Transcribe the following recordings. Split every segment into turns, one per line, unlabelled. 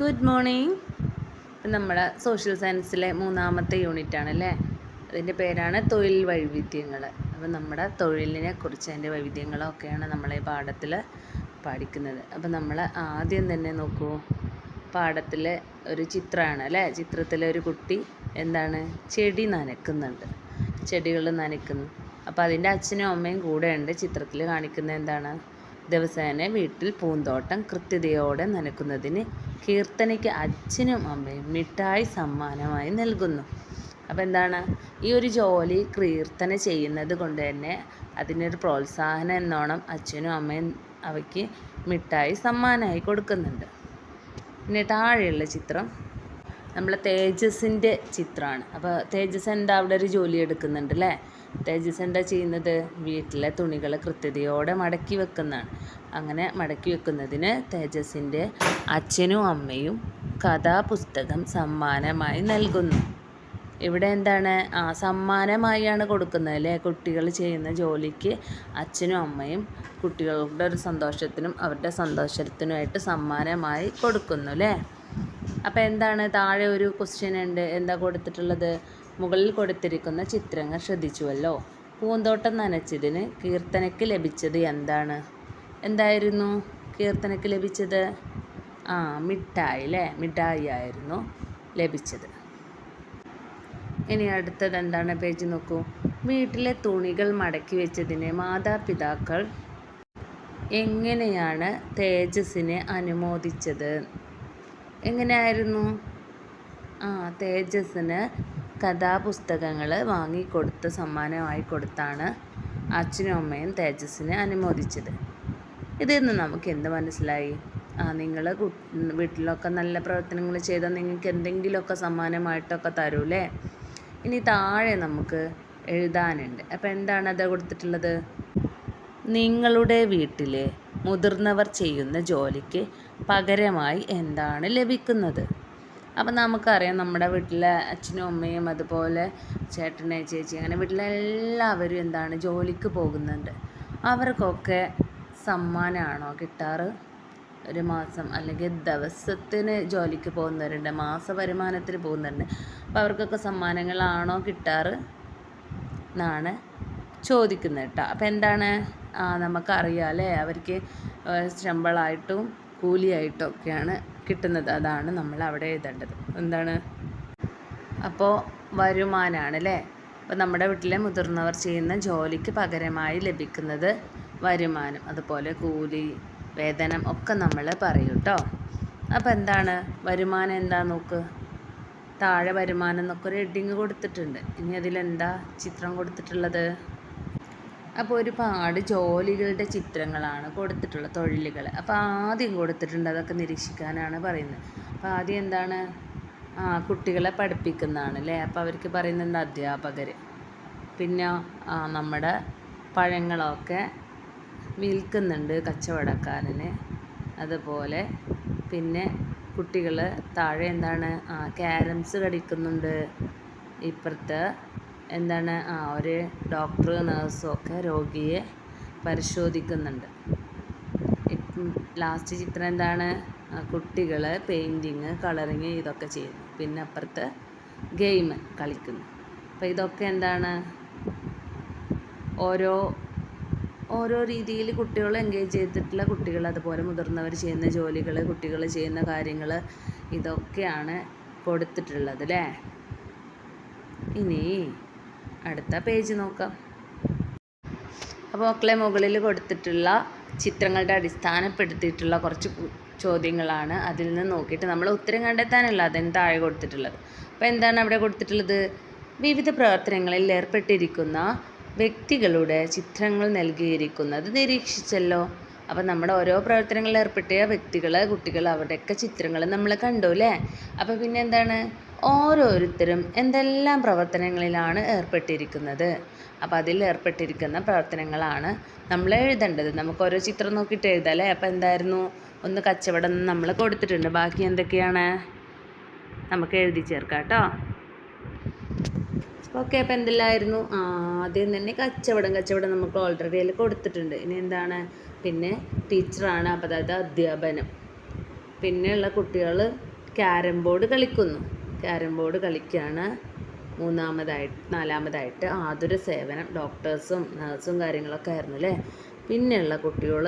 Good morning നമ്മുടെ social സയൻസിലെ മൂന്നാമത്തെ യൂണിറ്റ് ആണല്ലേ അതിന്റെ പേരാണ് തൊഴിൽ വൈവിധ്യങ്ങൾ. അപ്പം നമ്മുടെ തൊഴിലിനെ കുറിച്ച് അതിന്റെ വൈവിധ്യങ്ങളൊക്കെയാണ് ഈ പാഠത്തിൽ പഠിക്കുന്നത്. അപ്പം നമ്മൾ ആദ്യം തന്നെ നോക്കൂ. പാഠത്തിൽ ഒരു ചിത്രമാണ് അല്ലേ? ചിത്രത്തിലെ ഒരു കുട്ടി എന്താണ്? ചെടി നനയ്ക്കുന്നുണ്ട് ചെടികൾ നനയ്ക്കുന്നു അപ്പോൾ അതിന്റെ അച്ഛനും അമ്മയും കൂടെ ഉണ്ട് ചിത്രത്തിൽ കാണിക്കുന്നത് എന്താണ്? ദിവസേന വീട്ടിൽ പൂന്തോട്ടം കൃത്യതയോടെ നനയ്ക്കുന്നതിന് കീർത്തനയ്ക്ക് അച്ഛനും അമ്മയും മിഠായി സമ്മാനമായി നൽകുന്നു. അപ്പോൾ എന്താണ്? ഈ ഒരു ജോലി കീർത്തന ചെയ്യുന്നത് കൊണ്ട് തന്നെ അതിനൊരു പ്രോത്സാഹനം എന്നോണം അച്ഛനും അമ്മയും അവയ്ക്ക് മിഠായി സമ്മാനമായി കൊടുക്കുന്നുണ്ട്. പിന്നെ താഴെയുള്ള ചിത്രം നമ്മളെ തേജസിന്റെ ചിത്രമാണ്. അപ്പോൾ തേജസ് എന്താ അവിടെ ഒരു ജോലി എടുക്കുന്നുണ്ട് അല്ലേ? തേജസ് എന്താ ചെയ്യുന്നത്? വീട്ടിലെ തുണികൾ കൃത്യതയോടെ മടക്കി വെക്കുന്നതാണ്. അങ്ങനെ മടക്കി വെക്കുന്നതിന് തേജസിന്റെ അച്ഛനും അമ്മയും കഥാപുസ്തകം സമ്മാനമായി നൽകുന്നു. ഇവിടെ എന്താണ്? ആ സമ്മാനമായാണ് കൊടുക്കുന്നത് അല്ലേ? കുട്ടികൾ ചെയ്യുന്ന ജോലിക്ക് അച്ഛനും അമ്മയും കുട്ടികളുടെ ഒരു സന്തോഷത്തിനും അവരുടെ സന്തോഷത്തിനുമായിട്ട് സമ്മാനമായി കൊടുക്കുന്നു അല്ലേ? അപ്പോൾ എന്താണ്? താഴെ ഒരു ക്വസ്റ്റ്യൻ ഉണ്ട്. എന്താ കൊടുത്തിട്ടുള്ളത്? മുകളിൽ കൊടുത്തിരിക്കുന്ന ചിത്രങ്ങൾ ശ്രദ്ധിച്ചുവല്ലോ. പൂന്തോട്ടം നനച്ചതിന് കീർത്തനയ്ക്ക് ലഭിച്ചത് എന്താണ്? എന്തായിരുന്നു? കീർത്തനയ്ക്ക് ലഭിച്ചത്? ആ മിഠായി അല്ലേ മിഠായി ആയിരുന്നു ലഭിച്ചത്. ഇനി അടുത്തത് എന്താണ്? പേജ് നോക്കൂ. വീട്ടിലെ തുണികൾ മടക്കി വെച്ചതിന് മാതാപിതാക്കൾ എങ്ങനെയാണ് തേജസ്സിനെ അനുമോദിച്ചത്? എങ്ങനെയായിരുന്നു? ആ തേജസ്സിന് കഥാപുസ്തകങ്ങൾ വാങ്ങിക്കൊടുത്ത് സമ്മാനമായി കൊടുത്താണ് അച്ഛനും അമ്മയും തേജസ്സിനെ അനുമോദിച്ചത്. ഇതിൽ നിന്ന് നമുക്ക് എന്ത് മനസ്സിലായി? ആ നിങ്ങൾ വീട്ടിലൊക്കെ നല്ല പ്രവർത്തനങ്ങൾ ചെയ്താൽ നിങ്ങൾക്ക് എന്തെങ്കിലുമൊക്കെ സമ്മാനമായിട്ടൊക്കെ തരൂലേ ഇനി താഴെ നമുക്ക് എഴുതാനുണ്ട്. അപ്പോൾ എന്താണ് അത് കൊടുത്തിട്ടുള്ളത്? നിങ്ങളുടെ വീട്ടിലെ മുതിർന്നവർ ചെയ്യുന്ന ജോലിക്ക് പകരമായി എന്താണ് ലഭിക്കുന്നത്? അപ്പം നമുക്കറിയാം നമ്മുടെ വീട്ടിലെ അച്ഛനും അമ്മയും അതുപോലെ ചേട്ടനെ ചേച്ചി അങ്ങനെ വീട്ടിലെ എല്ലാവരും എന്താണ് ജോലിക്ക് പോകുന്നുണ്ട്. അവർക്കൊക്കെ സമ്മാനമാണോ കിട്ടാറ്? ഒരു മാസം അല്ലെങ്കിൽ ദിവസത്തിന് ജോലിക്ക് പോകുന്നവരുണ്ട് മാസ വരുമാനത്തിന് പോകുന്നുണ്ട് അപ്പോൾ അവർക്കൊക്കെ സമ്മാനങ്ങളാണോ കിട്ടാറ് എന്നാണ് ചോദിക്കുന്നത് കേട്ടോ. അപ്പോൾ എന്താണ്? നമുക്കറിയാം അല്ലേ? അവർക്ക് ശമ്പളമായിട്ടും കൂലിയായിട്ടും ഒക്കെയാണ് കിട്ടുന്നത്. അതാണ് നമ്മൾ അവിടെ എഴുതേണ്ടത്. എന്താണ്? അപ്പോൾ വരുമാനമാണ് അല്ലേ അപ്പോൾ നമ്മുടെ വീട്ടിലെ മുതിർന്നവർ ചെയ്യുന്ന ജോലിക്ക് പകരമായി ലഭിക്കുന്നത് വരുമാനം. അതുപോലെ കൂലി വേതനം ഒക്കെ നമ്മൾ പറയും കേട്ടോ അപ്പോൾ എന്താണ്? വരുമാനം എന്താ നോക്ക്? താഴെ വരുമാനം എന്നൊക്കെ ഒരു ഹെഡിങ് കൊടുത്തിട്ടുണ്ട്. ഇനി അതിലെന്താ ചിത്രം കൊടുത്തിട്ടുള്ളത്? അപ്പോൾ ഒരുപാട് ജോലികളുടെ ചിത്രങ്ങളാണ് കൊടുത്തിട്ടുള്ളത് തൊഴിലുകൾ അപ്പോൾ ആദ്യം കൊടുത്തിട്ടുണ്ട് അതൊക്കെ നിരീക്ഷിക്കാനാണ് പറയുന്നത്. അപ്പോൾ ആദ്യം എന്താണ്? ആ കുട്ടികളെ പഠിപ്പിക്കുന്നതാണ് അല്ലേ? അപ്പോൾ അവർക്ക് പറയുന്നത് അധ്യാപകർ പിന്നെ നമ്മുടെ പഴങ്ങളൊക്കെ വിൽക്കുന്നുണ്ട് കച്ചവടക്കാരന്. അതുപോലെ പിന്നെ കുട്ടികൾ താഴെ എന്താണ്? ആ ക്യാരംസ് കളിക്കുന്നുണ്ട് ഇപ്പുറത്ത് എന്താണ്? ആ ഒരു ഡോക്ടർ നേഴ്സും ഒക്കെ രോഗിയെ പരിശോധിക്കുന്നുണ്ട്. ലാസ്റ്റ് ചിത്രം എന്താണ്? കുട്ടികൾ പെയിന്റിങ് കളറിങ് ഇതൊക്കെ ചെയ്യുന്നു. പിന്നെ അപ്പുറത്ത് ഗെയിം കളിക്കുന്നു. അപ്പോൾ ഇതൊക്കെ എന്താണ്? ഓരോ ഓരോ രീതിയിൽ കുട്ടികൾ എൻഗേജ് ചെയ്തിട്ടുള്ള കുട്ടികൾ അതുപോലെ മുതിർന്നവർ ചെയ്യുന്ന ജോലികൾ കുട്ടികൾ ചെയ്യുന്ന കാര്യങ്ങൾ ഇതൊക്കെയാണ് കൊടുത്തിട്ടുള്ളത് അല്ലേ? ഇനി അടുത്ത പേജ് നോക്കാം. അപ്പോൾ മക്കളെ മുകളിൽ കൊടുത്തിട്ടുള്ള ചിത്രങ്ങളുടെ അടിസ്ഥാനപ്പെടുത്തിയിട്ടുള്ള കുറച്ച് ചോദ്യങ്ങളാണ് അതിൽ നിന്ന് നോക്കിയിട്ട് നമ്മൾ ഉത്തരം കണ്ടെത്താനല്ല അതിന് താഴെ കൊടുത്തിട്ടുള്ളത്. അപ്പോൾ എന്താണ് അവിടെ കൊടുത്തിട്ടുള്ളത്? വിവിധ പ്രവർത്തനങ്ങളിൽ ഏർപ്പെട്ടിരിക്കുന്ന വ്യക്തികളുടെ ചിത്രങ്ങൾ നൽകിയിരിക്കുന്നത് നിരീക്ഷിച്ചല്ലോ. അപ്പം നമ്മുടെ ഓരോ പ്രവർത്തനങ്ങളിൽ ഏർപ്പെട്ട വ്യക്തികൾ കുട്ടികൾ അവരുടെയൊക്കെ ചിത്രങ്ങൾ നമ്മൾ കണ്ടു അല്ലേ? അപ്പോൾ പിന്നെ എന്താണ്? ഓരോരുത്തരും എന്തെല്ലാം പ്രവർത്തനങ്ങളിലാണ് ഏർപ്പെട്ടിരിക്കുന്നത്. അപ്പോൾ അതിൽ ഏർപ്പെട്ടിരിക്കുന്ന പ്രവർത്തനങ്ങളാണ് നമ്മൾ എഴുതേണ്ടത്. നമുക്ക് ഓരോ ചിത്രം നോക്കിയിട്ട് എഴുതാം അപ്പോൾ എന്തായിരുന്നു? ഒന്ന് കച്ചവടം നമ്മൾ കൊടുത്തിട്ടുണ്ട്. ബാക്കി എന്തൊക്കെയാണ്? നമുക്ക് എഴുതി ചേർക്കാം കേട്ടോ. ഓക്കെ അപ്പോൾ എന്തെല്ലാമായിരുന്നു ആദ്യം തന്നെ കച്ചവടം കച്ചവടം നമുക്ക് ഓൾറെഡി അതിൽ കൊടുത്തിട്ടുണ്ട്. ഇനി എന്താണ്? പിന്നെ ടീച്ചറാണ് അപ്പോൾ അതായത് അധ്യാപനം. പിന്നെയുള്ള കുട്ടികൾ ക്യാരം ബോർഡ് കളിക്കുന്നു. ക്യാരം ബോർഡ് കളിക്കുകയാണ് മൂന്നാമതായിട്ട് നാലാമതായിട്ട് ആതുര സേവനം ഡോക്ടേഴ്സും നഴ്സും കാര്യങ്ങളൊക്കെ ആയിരുന്നു അല്ലേ? പിന്നെയുള്ള കുട്ടികൾ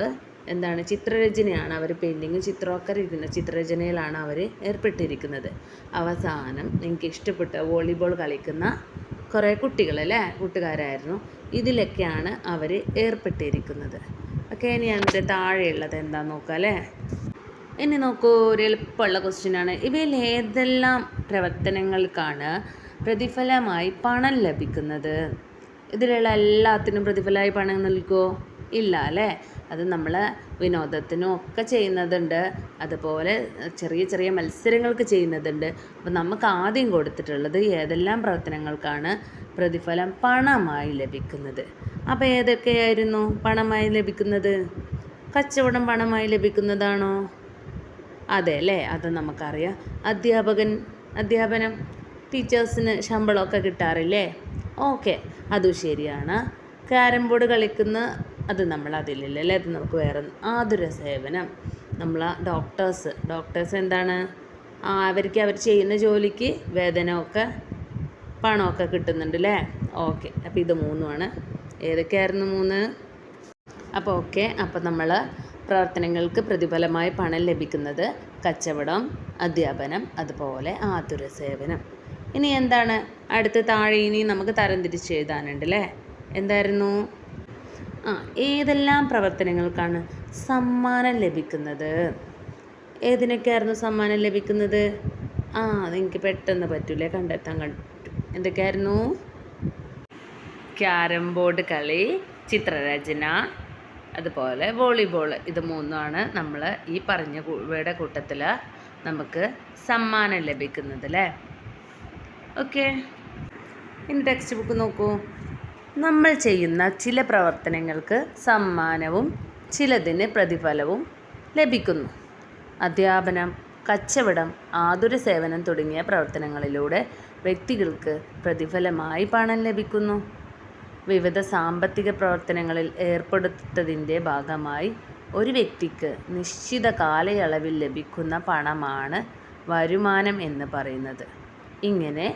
എന്താണ് ചിത്രരചനയാണ് അവർ പെയിന്റിങ്ങും ചിത്രമൊക്കെ ഇരിക്കുന്നത് ചിത്രരചനയിലാണ് അവർ ഏർപ്പെട്ടിരിക്കുന്നത്. അവസാനം നിങ്ങൾക്ക് ഇഷ്ടപ്പെട്ട വോളിബോൾ കളിക്കുന്ന കുറേ കുട്ടികളല്ലേ കൂട്ടുകാരായിരുന്നു. ഇതിലൊക്കെയാണ് അവർ ഏർപ്പെട്ടിരിക്കുന്നത്. ഓക്കെ ഇനി അതിന്റെ താഴെയുള്ളത് എന്താണെന്ന് നോക്കാം അല്ലേ? ഇനി നോക്കൂ ഒരു എളുപ്പമുള്ള ക്വസ്റ്റ്യനാണ് ഇവയിൽ ഏതെല്ലാം പ്രവർത്തനങ്ങൾക്കാണ് പ്രതിഫലമായി പണം ലഭിക്കുന്നത്? ഇതിലുള്ള എല്ലാത്തിനും പ്രതിഫലമായി പണം നൽകുമോ ഇല്ല അല്ലേ? അത് നമ്മൾ വിനോദത്തിനും ഒക്കെ ചെയ്യുന്നതുണ്ട്. അതുപോലെ ചെറിയ ചെറിയ മത്സരങ്ങൾക്ക് ചെയ്യുന്നതുണ്ട്. അപ്പോൾ നമുക്ക് ആദ്യം കൊടുത്തിട്ടുള്ളത് ഏതെല്ലാം പ്രവർത്തനങ്ങൾക്കാണ് പ്രതിഫലം പണമായി ലഭിക്കുന്നത്? അപ്പോൾ ഏതൊക്കെയായിരുന്നു പണമായി ലഭിക്കുന്നത്? കച്ചവടം പണമായി ലഭിക്കുന്നതാണോ? അതെ അല്ലേ അത് നമുക്കറിയാം. അധ്യാപകൻ അധ്യാപനം ടീച്ചേഴ്സിന് ശമ്പളമൊക്കെ കിട്ടാറില്ലേ? ഓക്കെ അതും ശരിയാണ്. ക്യാരം ബോർഡ് കളിക്കുന്ന അത് നമ്മൾ അതിലില്ല അല്ലേ? അത് നമുക്ക് വേറെ ആതുര സേവനം. നമ്മൾ ഡോക്ടേഴ്സ് ഡോക്ടേഴ്സ് എന്താണ്? അവർക്ക് അവർ ചെയ്യുന്ന ജോലിക്ക് വേതനമൊക്കെ പണമൊക്കെ കിട്ടുന്നുണ്ട് അല്ലേ? ഓക്കെ അപ്പോൾ ഇത് മൂന്നുമാണ്. ഏതൊക്കെയായിരുന്നു മൂന്ന്? അപ്പോൾ ഓക്കെ അപ്പോൾ നമ്മൾ പ്രവർത്തനങ്ങൾക്ക് പ്രതിഫലമായി പണം ലഭിക്കുന്നത് കച്ചവടം അധ്യാപനം അതുപോലെ ആതുര സേവനം ഇനി എന്താണ്? അടുത്ത താഴെ ഇനി നമുക്ക് തരംതിരിച്ച് എഴുതാനുണ്ട് അല്ലേ? എന്തായിരുന്നു? ആ ഏതെല്ലാം പ്രവർത്തനങ്ങൾക്കാണ് സമ്മാനം ലഭിക്കുന്നത്? ഏതിനൊക്കെയായിരുന്നു സമ്മാനം ലഭിക്കുന്നത്? ആ അതെനിക്ക് പെട്ടെന്ന് പറ്റൂലേ കണ്ടെത്താൻ കണ്ടു. എന്തൊക്കെയായിരുന്നു? ക്യാരം ബോർഡ് കളി ചിത്രരചന അതുപോലെ വോളിബോൾ ഇത് മൂന്നുമാണ് നമ്മൾ ഈ പറഞ്ഞ ഇവയുടെ കൂട്ടത്തിൽ നമുക്ക് സമ്മാനം ലഭിക്കുന്നത് അല്ലേ ഓക്കെ. ഇനി ടെക്സ്റ്റ് ബുക്ക് നോക്കൂ. നമ്മൾ ചെയ്യുന്ന ചില പ്രവർത്തനങ്ങൾക്ക് സമ്മാനവും ചിലതിന് പ്രതിഫലവും ലഭിക്കുന്നു. അധ്യാപനം കച്ചവടം ആതുര സേവനം തുടങ്ങിയ പ്രവർത്തനങ്ങളിലൂടെ വ്യക്തികൾക്ക് പ്രതിഫലമായി പണം ലഭിക്കുന്നു. വിവിധ സാമ്പത്തിക പ്രവർത്തനങ്ങളിൽ ഏർപ്പെടുത്തതിന്റെ ഭാഗമായി ഒരു വ്യക്തിക്ക് നിശ്ചിത കാലയളവിൽ ലഭിക്കുന്ന പണമാണ് വരുമാനം എന്ന് പറയുന്നത്. ഇങ്ങനെ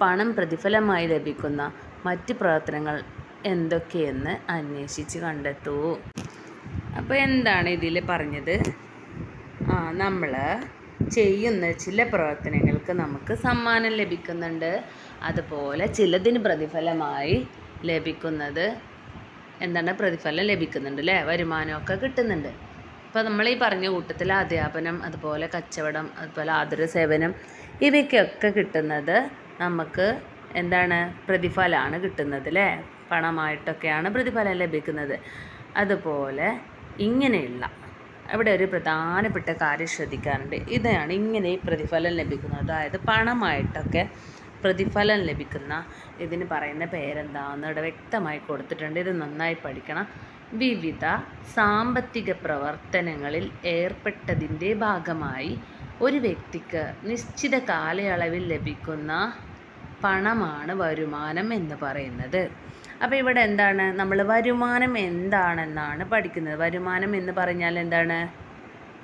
പണം പ്രതിഫലമായി ലഭിക്കുന്ന മറ്റ് പ്രവർത്തനങ്ങൾ എന്തൊക്കെയെന്ന് അന്വേഷിച്ച് കണ്ടെത്തൂ. അപ്പോൾ എന്താണ് ഇതിൽ പറഞ്ഞത്? ആ നമ്മൾ ചെയ്യുന്ന ചില പ്രവർത്തനങ്ങൾക്ക് നമുക്ക് സമ്മാനം ലഭിക്കുന്നുണ്ട്. അതുപോലെ ചിലതിന് പ്രതിഫലമായി ലഭിക്കുന്നത്. എന്താണ്? പ്രതിഫലം ലഭിക്കുന്നുണ്ട് അല്ലേ വരുമാനമൊക്കെ കിട്ടുന്നുണ്ട്. ഇപ്പോൾ നമ്മൾ ഈ പറഞ്ഞ കൂട്ടത്തിൽ അധ്യാപനം അതുപോലെ കച്ചവടം അതുപോലെ ആതുര സേവനം ഇവയ്ക്കൊക്കെ കിട്ടുന്നത് നമുക്ക് എന്താണ്? പ്രതിഫലമാണ് കിട്ടുന്നത് അല്ലേ പണമായിട്ടൊക്കെയാണ് പ്രതിഫലം ലഭിക്കുന്നത്. അതുപോലെ ഇങ്ങനെയുള്ള അവിടെ ഒരു പ്രധാനപ്പെട്ട കാര്യം ശ്രദ്ധിക്കാറുണ്ട് ഇതാണ് ഇങ്ങനെ പ്രതിഫലം ലഭിക്കുന്നത്. അതായത് പണമായിട്ടൊക്കെ പ്രതിഫലം ലഭിക്കുന്ന ഇതിന് പറയുന്ന പേരെന്താണെന്ന് ഇവിടെ വ്യക്തമായി കൊടുത്തിട്ടുണ്ട്. ഇത് നന്നായി പഠിക്കണം. വിവിധ സാമ്പത്തിക പ്രവർത്തനങ്ങളിൽ ഏർപ്പെട്ടതിന്റെ ഭാഗമായി ഒരു വ്യക്തിക്ക് നിശ്ചിത കാലയളവിൽ ലഭിക്കുന്ന പണമാണ് വരുമാനം എന്ന് പറയുന്നത്. അപ്പോൾ ഇവിടെ എന്താണ്? നമ്മൾ വരുമാനം എന്താണെന്നാണ് പഠിക്കുന്നത്. വരുമാനം എന്ന് പറഞ്ഞാൽ എന്താണ്?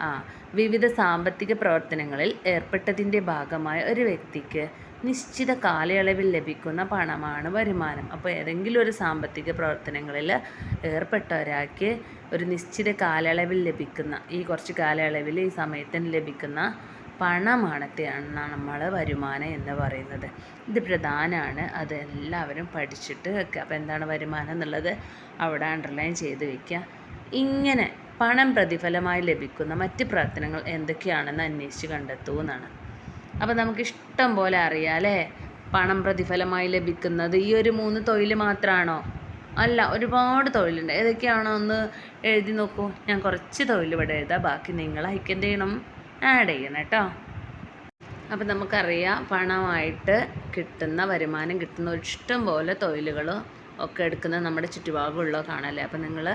ആ വിവിധ സാമ്പത്തിക പ്രവർത്തനങ്ങളിൽ ഏർപ്പെട്ടതിന്റെ ഭാഗമായ ഒരു വ്യക്തിക്ക് നിശ്ചിത കാലയളവിൽ ലഭിക്കുന്ന പണമാണ് വരുമാനം. അപ്പോൾ ഏതെങ്കിലും ഒരു സാമ്പത്തിക പ്രവർത്തനങ്ങളിൽ ഏർപ്പെട്ട ഒരാൾക്ക് ഒരു നിശ്ചിത കാലയളവിൽ ലഭിക്കുന്ന ഈ കുറച്ച് കാലയളവിൽ ഈ സമയത്തിന് ലഭിക്കുന്ന പണമാണത്തെയാണ് നമ്മൾ വരുമാനം എന്ന് പറയുന്നത്. ഇത് പ്രധാനമാണ്. അത് എല്ലാവരും പഠിച്ചിട്ട് വെക്കുക. അപ്പോൾ എന്താണ് വരുമാനം എന്നുള്ളത് അവിടെ അണ്ടർലൈൻ ചെയ്ത് വെക്കുക. ഇങ്ങനെ പണം പ്രതിഫലമായി ലഭിക്കുന്ന മറ്റ് പ്രവർത്തനങ്ങൾ എന്തൊക്കെയാണെന്ന് അന്വേഷിച്ച് കണ്ടെത്തൂ എന്നാണ്. അപ്പോൾ നമുക്ക് ഇഷ്ടം പോലെ അറിയാം അല്ലേ? പണം പ്രതിഫലമായി ലഭിക്കുന്നത് ഈ ഒരു മൂന്ന് തൊഴിൽ മാത്രമാണോ അല്ല ഒരുപാട് തൊഴിലുണ്ട്. ഏതൊക്കെയാണോ ഒന്ന് എഴുതി നോക്കൂ. ഞാൻ കുറച്ച് തൊഴിൽ ഇവിടെ എഴുതാം. ബാക്കി നിങ്ങൾ ഐക്യം ചെയ്യണം. ആഡ് ചെയ്യണം കേട്ടോ. അപ്പോൾ നമുക്കറിയാം പണമായിട്ട് കിട്ടുന്ന വരുമാനം കിട്ടുന്ന ഇഷ്ടം പോലെ തൊഴിലുകൾ ഒക്കെ എടുക്കുന്ന നമ്മുടെ ചുറ്റുഭാഗമുള്ള കാണല്ലേ അപ്പം നിങ്ങൾ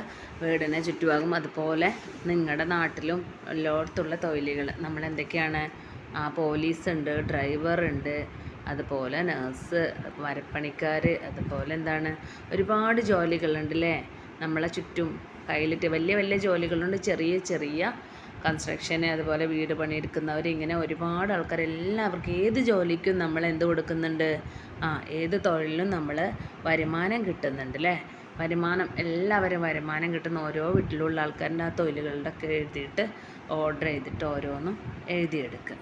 വീടിനെ ചുറ്റുഭാഗം അതുപോലെ നിങ്ങളുടെ നാട്ടിലും എല്ലായിടത്തുള്ള തൊഴിലുകൾ നമ്മൾ എന്തൊക്കെയാണ് ആ പോലീസ് ഉണ്ട് ഡ്രൈവർ ഉണ്ട് അതുപോലെ നേഴ്സ് മരപ്പണിക്കാർ അതുപോലെ എന്താണ് ഒരുപാട് ജോലികളുണ്ട് അല്ലേ നമ്മളെ ചുറ്റും കയ്യിലിട്ട് വലിയ വലിയ ജോലികളുണ്ട് ചെറിയ ചെറിയ കൺസ്ട്രക്ഷന് അതുപോലെ വീട് പണിയെടുക്കുന്നവർ ഇങ്ങനെ ഒരുപാട് ആൾക്കാർ എല്ലാവർക്കും ഏത് ജോലിക്കും നമ്മൾ എന്ത് കൊടുക്കുന്നുണ്ട്? ആ ഏത് തൊഴിലിനും നമ്മൾ വരുമാനം കിട്ടുന്നുണ്ട് അല്ലേ? വരുമാനം എല്ലാവരും വരുമാനം കിട്ടുന്ന ഓരോ വീട്ടിലുള്ള ആൾക്കാരുടെ ആ തൊഴിലുകളുടെ ഒക്കെ എഴുതിയിട്ട് ഓർഡർ ചെയ്തിട്ട് ഓരോന്നും എഴുതിയെടുക്കുക.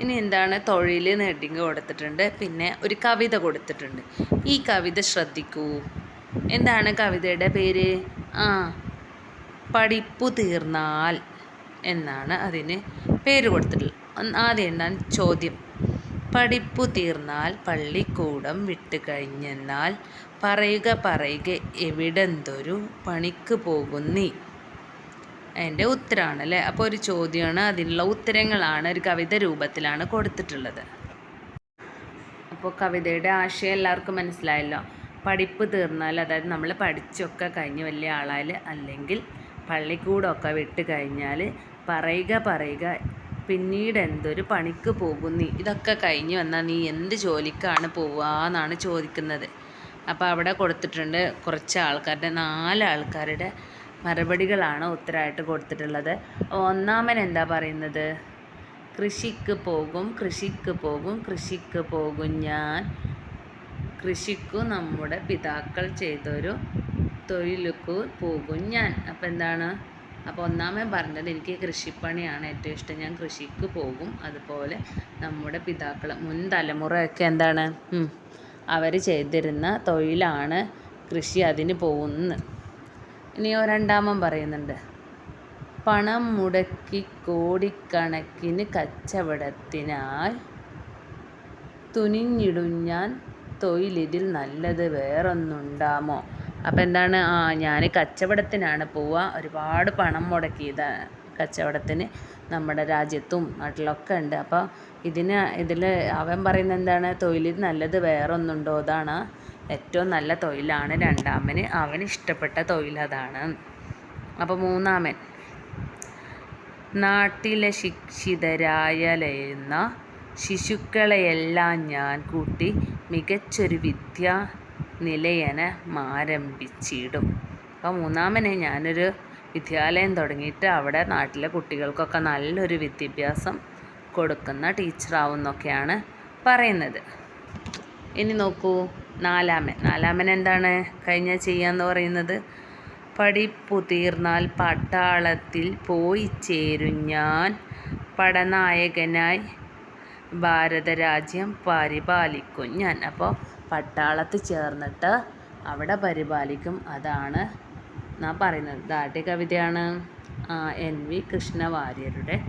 ഇനി എന്താണ് തൊഴിൽ ഹെഡിങ് കൊടുത്തിട്ടുണ്ട്. പിന്നെ ഒരു കവിത കൊടുത്തിട്ടുണ്ട്. ഈ കവിത ശ്രദ്ധിക്കൂ. എന്താണ് കവിതയുടെ പേര്? ആ പഠിപ്പു തീർന്നാൽ എന്നാണ് അതിന് പേര് കൊടുത്തിട്ടുള്ളത്. ആദ്യം എന്താണ് ചോദ്യം? പഠിപ്പു തീർന്നാൽ പള്ളിക്കൂടം വിട്ട് കഴിഞ്ഞെന്നാൽ പറയുക പറയുക എവിടെന്തൊരു പണിക്ക് പോകുന്നീ. അതിന്റെ ഉത്തരമാണ് അല്ലേ അപ്പോൾ ഒരു ചോദ്യമാണ്. അതിനുള്ള ഉത്തരങ്ങളാണ് ഒരു കവിത രൂപത്തിലാണ് കൊടുത്തിട്ടുള്ളത്. അപ്പോൾ കവിതയുടെ ആശയം എല്ലാവർക്കും മനസ്സിലായല്ലോ. പഠിപ്പ് തീർന്നാൽ അതായത് നമ്മൾ പഠിച്ചൊക്കെ കഴിഞ്ഞ് വലിയ ആളാൽ അല്ലെങ്കിൽ പള്ളിക്കൂടമൊക്കെ വിട്ട് കഴിഞ്ഞാൽ പറയുക പറയുക പിന്നീട് എന്തൊരു പണിക്ക് പോകുന്നി ഇതൊക്കെ കഴിഞ്ഞ് വന്നാൽ നീ എന്ത് ജോലിക്കാണ് പോവാന്നാണ് ചോദിക്കുന്നത്. അപ്പോൾ അവിടെ കൊടുത്തിട്ടുണ്ട് കുറച്ച് ആൾക്കാരുടെ നാല് ആൾക്കാരുടെ മറുപടികളാണ് ഉത്തരമായിട്ട് കൊടുത്തിട്ടുള്ളത്. ഒന്നാമൻ എന്താ പറയുന്നത്? കൃഷിക്ക് പോകും കൃഷിക്ക് പോകും കൃഷിക്ക് പോകും ഞാൻ. കൃഷിക്കു നമ്മുടെ പിതാക്കൾ ചെയ്തൊരു തൊഴിലുക്കു പോകും ഞാൻ. അപ്പോൾ എന്താണ്? അപ്പോൾ ഒന്നാമൻ പറഞ്ഞത് എനിക്ക് കൃഷിപ്പണിയാണ് ഏറ്റവും ഇഷ്ടം. ഞാൻ കൃഷിക്ക് പോകും. അതുപോലെ നമ്മുടെ പിതാക്കൾ മുൻ തലമുറയൊക്കെ എന്താണ്? അവർ ചെയ്തിരുന്ന തൊഴിലാണ് കൃഷി അതിന് പോകുന്നത്. ഇനിയോ രണ്ടാമൻ പറയുന്നുണ്ട്. പണം മുടക്കി കോടിക്കണക്കിന് കച്ചവടത്തിനായി തുനിഞ്ഞിടും ഞാൻ തൊഴിലിതിൽ നല്ലത് വേറൊന്നുണ്ടാമോ? അപ്പം എന്താണ്? ആ ഞാൻ കച്ചവടത്തിനാണ് പോവുക ഒരുപാട് പണം മുടക്കി ഇത് കച്ചവടത്തിന് നമ്മുടെ രാജ്യത്തും നാട്ടിലൊക്കെ ഉണ്ട്. അപ്പോൾ ഇതിന് ഇതിൽ അവൻ പറയുന്നത് എന്താണ്? തൊഴിലിൽ നല്ലത് വേറൊന്നുണ്ടോ? അതാണ് ഏറ്റവും നല്ല തൊഴിലാണ് രണ്ടാമന്. അവന് ഇഷ്ടപ്പെട്ട തൊഴിലതാണ് അപ്പോൾ മൂന്നാമൻ. നാട്ടിലെ ശിക്ഷിതരായലയുന്ന ശിശുക്കളെയെല്ലാം ഞാൻ കൂട്ടി മികച്ചൊരു വിദ്യ നിലയന ആരംഭിച്ചിടും അപ്പോൾ മൂന്നാമനെ ഞാനൊരു വിദ്യാലയം തുടങ്ങിയിട്ട് അവിടെ നാട്ടിലെ കുട്ടികൾക്കൊക്കെ നല്ലൊരു വിദ്യാഭ്യാസം കൊടുക്കുന്ന ടീച്ചറാവും എന്നൊക്കെയാണ് പറയുന്നത്. ഇനി നോക്കൂ. നാലാമൻ. നാലാമൻ എന്താണ്? കഴിഞ്ഞ ചെയ്യാന്ന് പറയുന്നത് പഠിപ്പു തീർന്നാൽ പട്ടാളത്തിൽ പോയി ചേരും ഞാൻ. പടനായകനായി ഭാരതരാജ്യം പരിപാലിക്കും ഞാൻ. അപ്പോൾ പട്ടാളത്ത് ചേർന്നിട്ട് അവിടെ പരിപാലിക്കും. അതാണ് ഞാൻ പറയുന്നത്. ദാട്യ കവിതയാണ്? എൻ. വി. കൃഷ്ണവാര്യരുടെ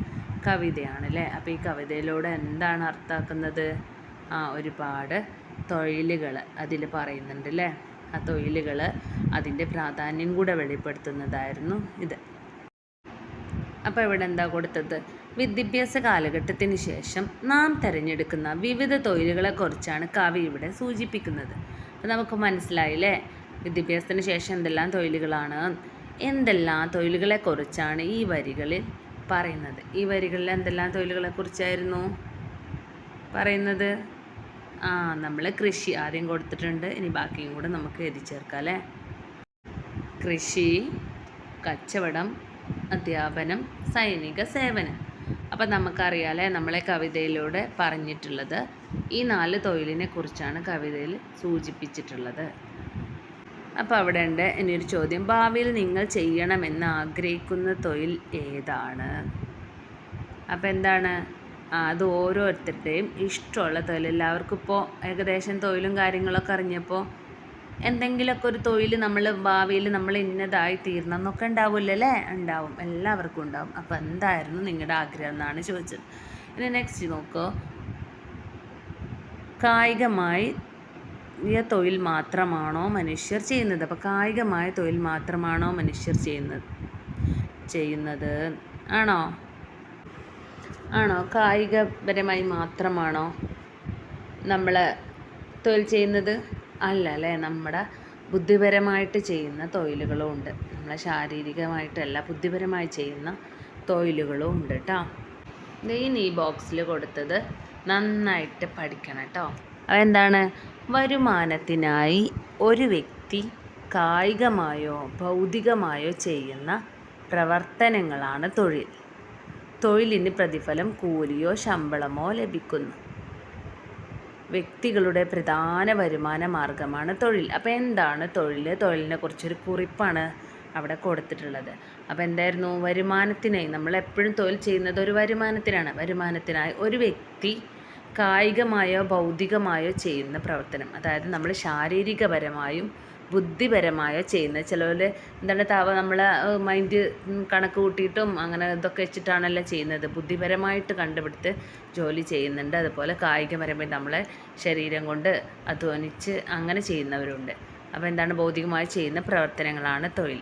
കവിതയാണ് അല്ലേ അപ്പോൾ ഈ കവിതയിലൂടെ എന്താണ് അർത്ഥമാക്കുന്നത്? ആ ഒരുപാട് തൊഴിലുകൾ അതിൽ പറയുന്നുണ്ട് അല്ലേ ആ തൊഴിലുകൾ അതിന്റെ പ്രാധാന്യം കൂടെ വെളിപ്പെടുത്തുന്നതായിരുന്നു ഇത്. അപ്പോൾ ഇവിടെ എന്താ കൊടുത്തത്? വിദ്യാഭ്യാസ കാലഘട്ടത്തിന് ശേഷം നാം തിരഞ്ഞെടുക്കുന്ന വിവിധ തൊഴിലുകളെക്കുറിച്ചാണ് കവി ഇവിടെ സൂചിപ്പിക്കുന്നത്. അപ്പോൾ നമുക്ക് മനസ്സിലായില്ലേ? വിദ്യാഭ്യാസത്തിന് ശേഷം എന്തെല്ലാം തൊഴിലുകളാണ്? എന്തെല്ലാം തൊഴിലുകളെക്കുറിച്ചാണ് ഈ വരികളിൽ പറയുന്നത്? ഈ വരികളിൽ എന്തെല്ലാം തൊഴിലുകളെക്കുറിച്ചായിരുന്നു പറയുന്നത്? ആ നമ്മൾ കൃഷി ആദ്യം കൊടുത്തിട്ടുണ്ട്. ഇനി ബാക്കിയും കൂടെ നമുക്ക് എത്തിച്ചേർക്കാം ചേർക്കാം അല്ലേ? കൃഷി കച്ചവടം അധ്യാപനം സൈനിക സേവനം. അപ്പം നമുക്കറിയാലേ നമ്മളെ കവിതയിലൂടെ പറഞ്ഞിട്ടുള്ളത്. ഈ നാല് തൊഴിലിനെ കുറിച്ചാണ് കവിതയിൽ സൂചിപ്പിച്ചിട്ടുള്ളത്. അപ്പോൾ അവിടെ ഉണ്ട് ഇനിയൊരു ചോദ്യം. ഭാവിയിൽ നിങ്ങൾ ചെയ്യണമെന്ന് ആഗ്രഹിക്കുന്ന തൊഴിൽ ഏതാണ്? അപ്പോൾ എന്താണ്? അത് ഓരോരുത്തരുടെയും ഇഷ്ടമുള്ള തൊഴിൽ എല്ലാവർക്കും ഇപ്പോൾ ഏകദേശം തൊഴിലും കാര്യങ്ങളൊക്കെ അറിഞ്ഞപ്പോൾ എന്തെങ്കിലുമൊക്കെ ഒരു തൊഴിൽ നമ്മൾ ഭാവിയിൽ നമ്മൾ ഇന്നതായി തീരണം എന്നൊക്കെ ഉണ്ടാവില്ല അല്ലേ? ഉണ്ടാവും. എല്ലാവർക്കും ഉണ്ടാവും. അപ്പോൾ എന്തായിരുന്നു നിങ്ങളുടെ ആഗ്രഹം എന്നാണ് ചോദിച്ചത്. ഇനി നെക്സ്റ്റ് നോക്കൂ. കായികമായി തൊഴിൽ മാത്രമാണോ മനുഷ്യർ ചെയ്യുന്നത്? അപ്പോൾ കായികമായ തൊഴിൽ മാത്രമാണോ മനുഷ്യർ ചെയ്യുന്നത്? ചെയ്യുന്നത്. ആണോ? ആണോ? കായികപരമായി മാത്രമാണോ നമ്മൾ തൊഴിൽ ചെയ്യുന്നത്? അല്ല അല്ലേ നമ്മുടെ ബുദ്ധിപരമായിട്ട് ചെയ്യുന്ന തൊഴിലുകളും ഉണ്ട്. നമ്മളെ ശാരീരികമായിട്ടല്ല ബുദ്ധിപരമായി ചെയ്യുന്ന തൊഴിലുകളും ഉണ്ട് കേട്ടോ. ഈ നീ ബോക്സിൽ കൊടുത്തത് നന്നായിട്ട് പഠിക്കണം കേട്ടോ. അതെന്താണ് വരുമാനത്തിനായി ഒരു വ്യക്തി കായികമായോ ഭൗതികമായോ ചെയ്യുന്ന പ്രവർത്തനങ്ങളാണ് തൊഴിൽ. തൊഴിലിന് പ്രതിഫലം കൂലിയോ ശമ്പളമോ ലഭിക്കുന്നു. വ്യക്തികളുടെ പ്രധാന വരുമാന മാർഗമാണ് തൊഴിൽ. അപ്പോൾ എന്താണ് തൊഴിൽ തൊഴിലിനെ കുറിച്ചൊരു കുറിപ്പാണ് അവിടെ കൊടുത്തിട്ടുള്ളത്. അപ്പോൾ എന്തായിരുന്നു? വരുമാനത്തിനായി നമ്മൾ എപ്പോഴും തൊഴിൽ ചെയ്യുന്നത് ഒരു വരുമാനത്തിനാണ്. വരുമാനത്തിനായി ഒരു വ്യക്തി കായികമായോ ഭൗതികമായോ ചെയ്യുന്ന പ്രവർത്തനം. അതായത് നമ്മൾ ശാരീരികപരമായും ബുദ്ധിപരമായോ ചെയ്യുന്നത്. ചിലവർ എന്താണ് താവ നമ്മൾ മൈൻഡ് കണക്ക് കൂട്ടിയിട്ടും അങ്ങനെ ഇതൊക്കെ വെച്ചിട്ടാണല്ലോ ചെയ്യുന്നത്. ബുദ്ധിപരമായിട്ട് കണ്ടുപിടുത്ത് ജോലി ചെയ്യുന്നുണ്ട്. അതുപോലെ കായികപരമായി നമ്മളെ ശരീരം കൊണ്ട് അധ്വാനിച്ച് അങ്ങനെ ചെയ്യുന്നവരുണ്ട്. അപ്പോൾ എന്താണ് ഭൗതികമായി ചെയ്യുന്ന പ്രവർത്തനങ്ങളാണ് തൊഴിൽ.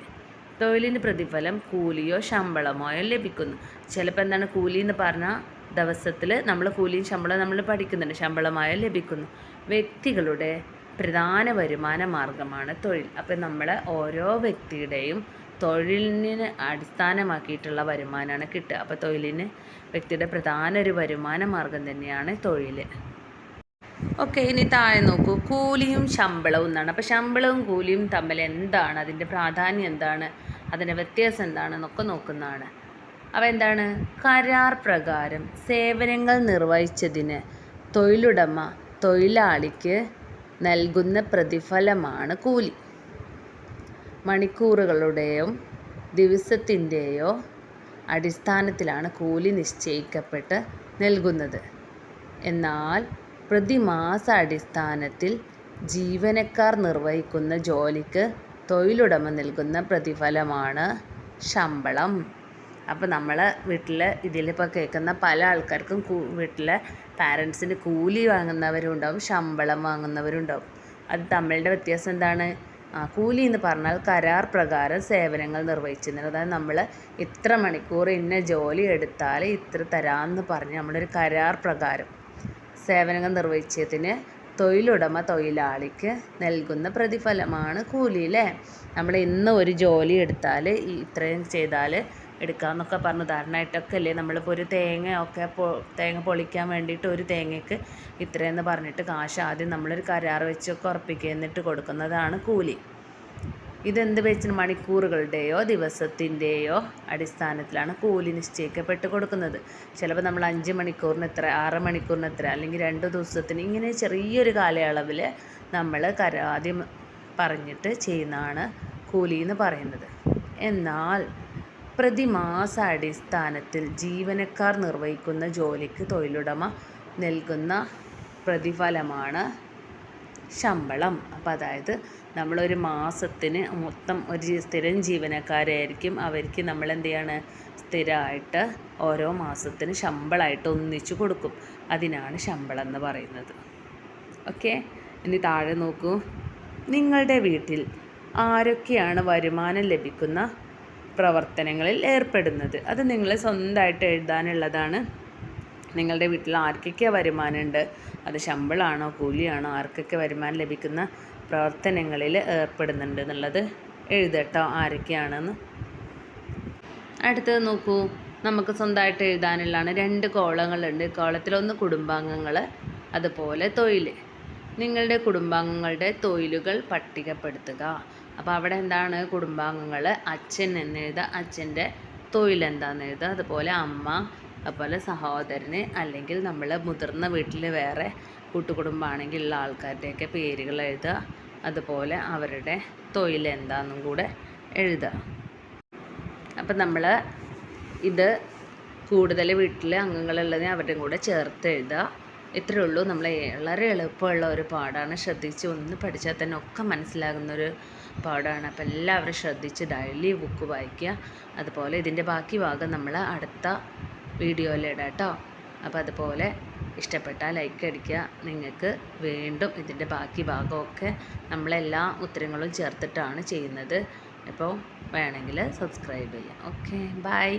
തൊഴിലിന് പ്രതിഫലം കൂലിയോ ശമ്പളമോ ലഭിക്കുന്നു. ചിലപ്പോൾ എന്താണ് കൂലി എന്ന് പറഞ്ഞാൽ ദിവസത്തിൽ നമ്മൾ കൂലിയും ശമ്പളം നമ്മൾ പഠിക്കുന്നുണ്ട്. ശമ്പളമായോ ലഭിക്കുന്നു. വ്യക്തികളുടെ പ്രധാന വരുമാന മാർഗമാണ് തൊഴിൽ. അപ്പം നമ്മൾ ഓരോ വ്യക്തിയുടെയും തൊഴിലിന് അടിസ്ഥാനമാക്കിയിട്ടുള്ള വരുമാനമാണ് കിട്ടുക. അപ്പോൾ തൊഴിലിന് വ്യക്തിയുടെ പ്രധാന ഒരു വരുമാന മാർഗം തന്നെയാണ് തൊഴിൽ. ഓക്കെ ഇനി താഴെ നോക്കൂ. കൂലിയും ശമ്പളവും എന്നാണ്. അപ്പോൾ ശമ്പളവും കൂലിയും തമ്മിൽ എന്താണ്? അതിന്റെ പ്രാധാന്യം എന്താണ്? അതിന്റെ വ്യത്യാസം എന്താണെന്നൊക്കെ നോക്കുന്നതാണ്. അപ്പോൾ എന്താണ്? കരാർ പ്രകാരം സേവനങ്ങൾ നിർവഹിച്ചതിന് തൊഴിലുടമ തൊഴിലാളിക്ക് നൽകുന്ന പ്രതിഫലമാണ് കൂലി. മണിക്കൂറുകളുടെയോ ദിവസത്തിന്റെയോ അടിസ്ഥാനത്തിലാണ് കൂലി നിശ്ചയിക്കപ്പെട്ട് നൽകുന്നത്. എന്നാൽ പ്രതിമാസ അടിസ്ഥാനത്തിൽ ജീവനക്കാർ നിർവഹിക്കുന്ന ജോലിക്ക് തൊഴിലുടമ നൽകുന്ന പ്രതിഫലമാണ് ശമ്പളം. അപ്പോൾ നമ്മൾ വീട്ടിൽ ഇതിലിപ്പോൾ കേൾക്കുന്ന പല ആൾക്കാർക്കും വീട്ടിലെ പാരൻസിന് കൂലി വാങ്ങുന്നവരും ഉണ്ടാവും ശമ്പളം വാങ്ങുന്നവരും ഉണ്ടാവും അത് തമ്മിലുള്ള വ്യത്യാസം എന്താണ്? ആ കൂലി എന്ന് പറഞ്ഞാൽ കരാർ പ്രകാരം സേവനങ്ങൾ നിർവഹിച്ചിരുന്നത്. അതായത് നമ്മൾ ഇത്ര മണിക്കൂർ ഇന്ന ജോലി എടുത്താൽ ഇത്ര തരാമെന്ന് പറഞ്ഞ് നമ്മളൊരു കരാർ പ്രകാരം സേവനങ്ങൾ നിർവഹിച്ചതിന് തൊഴിലുടമ തൊഴിലാളിക്ക് നൽകുന്ന പ്രതിഫലമാണ് കൂലി അല്ലേ നമ്മൾ ഇന്ന് ഒരു ജോലി എടുത്താൽ ഇത്രയും ചെയ്താൽ എടുക്കാമെന്നൊക്കെ പറഞ്ഞു. ധാരണയായിട്ടൊക്കെ അല്ലേ നമ്മളിപ്പോൾ ഒരു തേങ്ങയൊക്കെ തേങ്ങ പൊളിക്കാൻ വേണ്ടിയിട്ട് ഒരു തേങ്ങയ്ക്ക് ഇത്രയെന്ന് പറഞ്ഞിട്ട് കാശ് ആദ്യം നമ്മളൊരു കരാർ വെച്ചൊക്കെ ഉറപ്പിക്കുക എന്നിട്ട് കൊടുക്കുന്നതാണ് കൂലി. ഇതെന്ത് വെച്ച് മണിക്കൂറുകളുടെയോ ദിവസത്തിന്റെയോ അടിസ്ഥാനത്തിലാണ് കൂലി നിശ്ചയിക്കപ്പെട്ട് കൊടുക്കുന്നത്. ചിലപ്പോൾ നമ്മൾ അഞ്ച് മണിക്കൂറിന് എത്ര ആറ് മണിക്കൂറിന് എത്ര അല്ലെങ്കിൽ രണ്ട് ദിവസത്തിന് ഇങ്ങനെ ചെറിയൊരു കാലയളവിൽ നമ്മൾ കരാദ്യം പറഞ്ഞിട്ട് ചെയ്യുന്നതാണ് കൂലി എന്ന് പറയുന്നത്. എന്നാൽ പ്രതിമാസ അടിസ്ഥാനത്തിൽ ജീവനക്കാർ നിർവഹിക്കുന്ന ജോലിക്ക് തൊഴിലുടമ നൽകുന്ന പ്രതിഫലമാണ് ശമ്പളം. അപ്പം അതായത് നമ്മളൊരു മാസത്തിന് മൊത്തം ഒരു സ്ഥിരം ജീവനക്കാരായിരിക്കും. അവർക്ക് നമ്മൾ എന്ത് ചെയ്യാണ് സ്ഥിരമായിട്ട് ഓരോ മാസത്തിന് ശമ്പളമായിട്ട് ഒന്നിച്ചു കൊടുക്കും. അതിനാണ് ശമ്പളം എന്ന് പറയുന്നത്. ഓക്കെ? ഇനി താഴെ നോക്കൂ. നിങ്ങളുടെ വീട്ടിൽ ആരൊക്കെയാണ് വരുമാനം ലഭിക്കുന്ന പ്രവർത്തനങ്ങളിൽ ഏർപ്പെടുന്നത്. അത് നിങ്ങൾ സ്വന്തമായിട്ട് എഴുതാനുള്ളതാണ്. നിങ്ങളുടെ വീട്ടിൽ ആർക്കൊക്കെ വരുമാനമുണ്ട്? അത് ശമ്പളമാണോ കൂലിയാണോ ആർക്കൊക്കെ വരുമാനം ലഭിക്കുന്ന പ്രവർത്തനങ്ങളിൽ ഏർപ്പെടുന്നുണ്ട് എന്നുള്ളത് എഴുതട്ടോ ആരൊക്കെയാണെന്ന്. അടുത്തത് നോക്കൂ. നമുക്ക് സ്വന്തമായിട്ട് എഴുതാനുള്ളതാണ് രണ്ട് കോളങ്ങളുണ്ട്. കോളത്തിലൊന്ന് കുടുംബാംഗങ്ങൾ അതുപോലെ തൊഴിൽ നിങ്ങളുടെ കുടുംബാംഗങ്ങളുടെ തൊഴിലുകൾ പട്ടികപ്പെടുത്തുക. അപ്പോൾ അവിടെ എന്താണ് കുടുംബാംഗങ്ങൾ അച്ഛൻ എന്ന് എഴുതുക അച്ഛന്റെ തൊഴിൽ എന്താന്ന് എഴുതുക അതുപോലെ അമ്മ അതുപോലെ സഹോദരന് അല്ലെങ്കിൽ നമ്മൾ മുതിർന്ന വീട്ടിൽ വേറെ കൂട്ടുകുടുംബമാണെങ്കിൽ ഉള്ള ആൾക്കാരുടെയൊക്കെ പേരുകൾ എഴുതുക അതുപോലെ അവരുടെ തൊഴിൽ എന്താണെന്നും കൂടെ എഴുതുക അപ്പം നമ്മൾ ഇത് കൂടുതൽ വീട്ടിൽ അംഗങ്ങളുള്ളതിന് അവരുടെയും കൂടെ ചേർത്ത് എഴുതുക ഇത്രയേ ഉള്ളൂ. നമ്മൾ വളരെ എളുപ്പമുള്ള ഒരു പാടാണ് ശ്രദ്ധിച്ച് ഒന്ന് പഠിച്ചാൽ തന്നെ ഒക്കെ മനസ്സിലാകുന്നൊരു പാടാണ്. അപ്പോൾ എല്ലാവരും ശ്രദ്ധിച്ച് ഡെയിലി ബുക്ക് വായിക്കുക. അതുപോലെ ഇതിന്റെ ബാക്കി ഭാഗം നമ്മൾ അടുത്ത വീഡിയോയിലിടാം കേട്ടോ. അപ്പോൾ അതുപോലെ ഇഷ്ടപ്പെട്ടാൽ ലൈക്ക് അടിക്കുക. നിങ്ങൾക്ക് വീണ്ടും ഇതിന്റെ ബാക്കി ഭാഗമൊക്കെ നമ്മളെല്ലാ ഉത്തരങ്ങളും ചേർത്തിട്ടാണ് ചെയ്യുന്നത്. അപ്പോൾ വേണമെങ്കിൽ സബ്സ്ക്രൈബ് ചെയ്യാം. Okay bye.